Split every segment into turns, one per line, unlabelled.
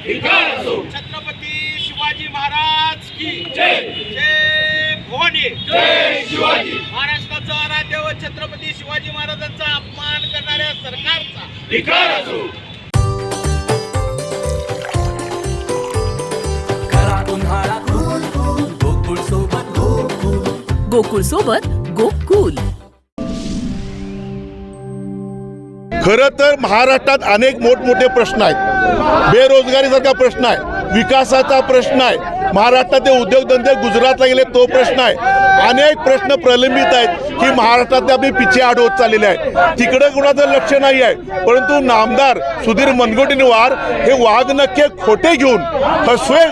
छत्रपती शिवाजी महाराज की
जय।
जय भवानी।
जय शिवाजी।
महाराष्ट्राचा आराध्य व छत्रपती शिवाजी महाराजांचा अपमान करणाऱ्या सरकारचा।
धिक्कार असो
गोकुळ सोबत गोकुळ।
गोकुळ सोबत गोकुल
खरं तर महाराष्ट्रात अनेक मोठमोठे प्रश्न आहेत. बेरोजगारीसारखा प्रश्न आहे. विकासाचा प्रश्न आहे. महाराष्ट्रातले उद्योगधंदे गुजरातला गेले तो प्रश्न आहे. अनेक प्रश्न प्रलंबित आहेत. की महाराष्ट्रातले आपली पिछे आड होत चाललेले आहे. तिकडे कुणाचं लक्ष नाही आहे. परंतु नामदार सुधीर मनगोटीवार हे वाघनखे खोटे घेऊन फसवे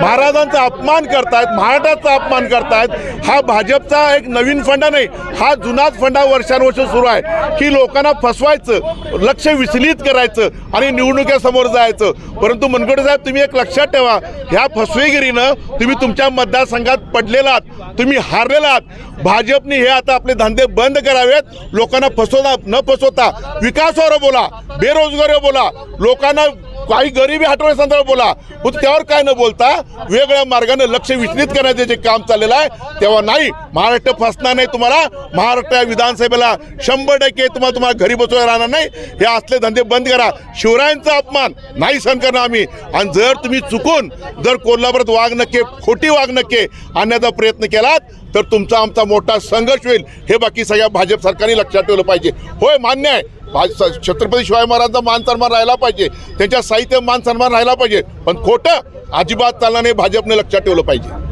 महाराजांचा अपमान करतायत महाराष्ट्राचा अपमान करतायत. हा भाजपचा एक नवीन फंडा नाही हा जुनाच फंडा वर्षानुवर्ष सुरू आहे. की लोकांना फसवायचं लक्ष विचलित करायचं आणि निवडणुकीसमोर जायचं. परंतु मनगोडे साहेब तुम्ही एक लक्षात ठेवा ह्या पद्धतीनं तुम्ही तुमच्या मतदारसंघात पडलेला आहात तुम्ही हारलेला आहात. भाजपने हे आता आपले धंदे बंद करावेत. लोकांना फसवता न फसवता विकासावर बोला बेरोजगारीवर बोला लोकांना काही गरिबी हटवण्यासंदर्भात बोला. पण त्यावर काय न बोलता वेगळ्या मार्गाने लक्ष विचलित करण्याचे जे काम चाललेलं आहे तेव्हा नाही महाराष्ट्र फसणार नाही तुम्हाला. महाराष्ट्र विधानसभेला शंभर टक्के तुम्हाला तुम्हाला घरी बसवायला राहणार नाही. हे असले धंदे बंद करा. शिवरायांचा अपमान नाही सहन करणार आम्ही. आणि जर तुम्ही चुकून जर कोल्हापुरात वाघ नक्के खोटी वाघ नक्के आणण्याचा प्रयत्न केलात तर तुमचा आमचा मोठा संघर्ष होईल. हे बाकी सगळ्या भाजप सरकारने लक्षात ठेवलं पाहिजे. होय मान्य आहे. भाज- छत्रपती शिवाजी महाराजांचा मान सन्मान राहिला पाहिजे. त्यांच्या साहित्य मान सन्मान राहिला पाहिजे. पण खोटं अजिबात चालणार नाही भाजपने लक्षात ठेवलं पाहिजे.